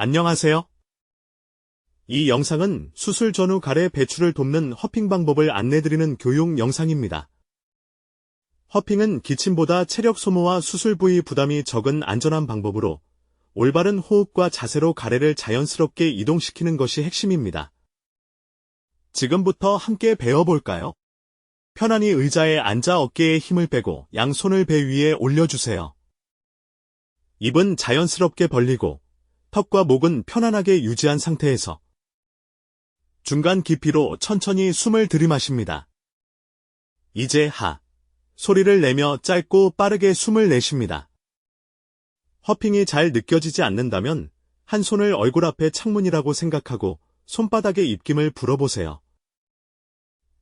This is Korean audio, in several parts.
안녕하세요. 이 영상은 수술 전후 가래 배출을 돕는 허핑 방법을 안내드리는 교육 영상입니다. 허핑은 기침보다 체력 소모와 수술 부위 부담이 적은 안전한 방법으로 올바른 호흡과 자세로 가래를 자연스럽게 이동시키는 것이 핵심입니다. 지금부터 함께 배워볼까요? 편안히 의자에 앉아 어깨에 힘을 빼고 양손을 배 위에 올려주세요. 입은 자연스럽게 벌리고 턱과 목은 편안하게 유지한 상태에서 중간 깊이로 천천히 숨을 들이마십니다. 이제 하. 소리를 내며 짧고 빠르게 숨을 내쉽니다. 허핑이 잘 느껴지지 않는다면 한 손을 얼굴 앞에 창문이라고 생각하고 손바닥에 입김을 불어보세요.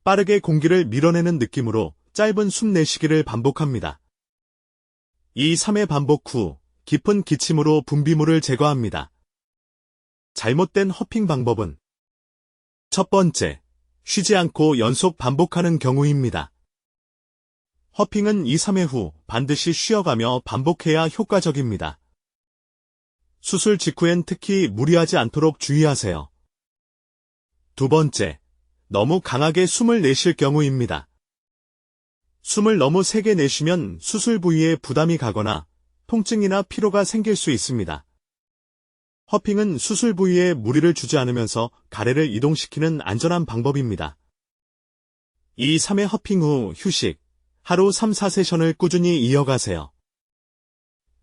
빠르게 공기를 밀어내는 느낌으로 짧은 숨 내쉬기를 반복합니다. 2, 3회 반복 후 깊은 기침으로 분비물을 제거합니다. 잘못된 허핑 방법은 첫 번째, 쉬지 않고 연속 반복하는 경우입니다. 허핑은 2, 3회 후 반드시 쉬어가며 반복해야 효과적입니다. 수술 직후엔 특히 무리하지 않도록 주의하세요. 두 번째, 너무 강하게 숨을 내쉴 경우입니다. 숨을 너무 세게 내쉬면 수술 부위에 부담이 가거나 통증이나 피로가 생길 수 있습니다. 허핑은 수술 부위에 무리를 주지 않으면서 가래를 이동시키는 안전한 방법입니다. 2, 3회 허핑 후 휴식, 하루 3, 4세션을 꾸준히 이어가세요.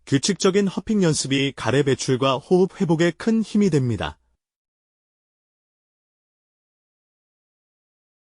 규칙적인 허핑 연습이 가래 배출과 호흡 회복에 큰 힘이 됩니다.